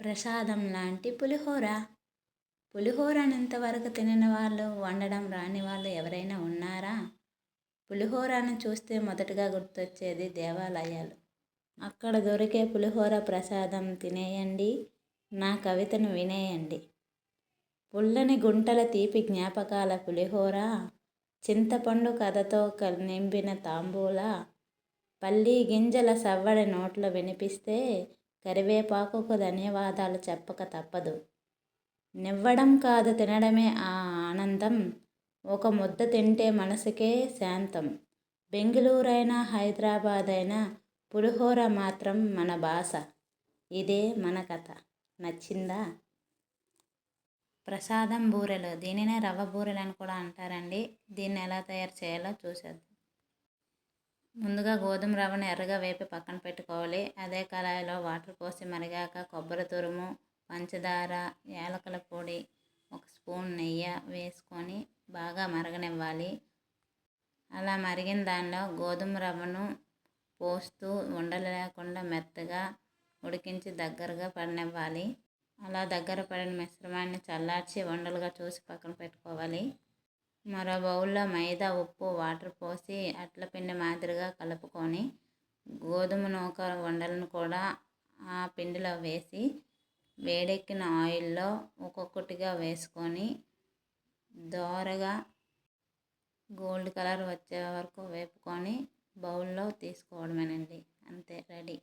ప్రసాదం లాంటి పులిహోర. పులిహోరని ఇంతవరకు తినని వాళ్ళు వండడం రాని వాళ్ళు ఎవరైనా ఉన్నారా? పులిహోరను చూస్తే మొదటగా గుర్తొచ్చేది దేవాలయాలు. అక్కడ దొరికే పులిహోర ప్రసాదం తినేయండి నా కవితను వినేయండి. పుల్లని గుంటల తీపి జ్ఞాపకాల పులిహోర చింతపండు కథతో నింపిన తాంబూల పల్లి గింజల సవ్వడి నోట్లో వినిపిస్తే కరివేపాకుకు ధన్యవాదాలు చెప్పక తప్పదు. నివ్వడం కాదు తినడమే ఆ ఆనందం. ఒక ముద్ద తింటే మనసుకే శాంతం. బెంగళూరైనా హైదరాబాద్ అయినా పులిహోర మాత్రం మన భాష ఇదే మన కథ. నచ్చిందా? ప్రసాదం బూరెలు. దీనినే రవ్వ బూరెలు అని కూడా అంటారండి. దీన్ని ఎలా తయారు చేయాలో చూసేద్దాం. ముందుగా గోధుమ రవ్వను ఎర్రగా వేపి పక్కన పెట్టుకోవాలి. అదే కళాయిలో వాటర్ పోసి మరిగాక కొబ్బరి తురుము పంచదార యాలకుల పొడి ఒక స్పూన్ నెయ్యి వేసుకొని బాగా మరగనివ్వాలి. అలా మరిగిన దానిలో గోధుమ రవ్వను పోస్తూ ఉండలు లేకుండా మెత్తగా ఉడికించి దగ్గరగా పడనివ్వాలి. అలా దగ్గర పడిన మిశ్రమాన్ని చల్లార్చి ఉండలుగా చూసి పక్కన పెట్టుకోవాలి. మరో బౌల్లో మైదా ఉప్పు వాటర్ పోసి అట్ల పిండి మాదిరిగా కలుపుకొని గోధుమ నూక ఉండలను కూడా ఆ పిండిలో వేసి వేడెక్కిన ఆయిల్లో ఒక్కొక్కటిగా వేసుకొని దోరగా గోల్డ్ కలర్ వచ్చే వరకు వేపుకొని బౌల్లో తీసుకోవడమేనండి. అంతే రెడీ.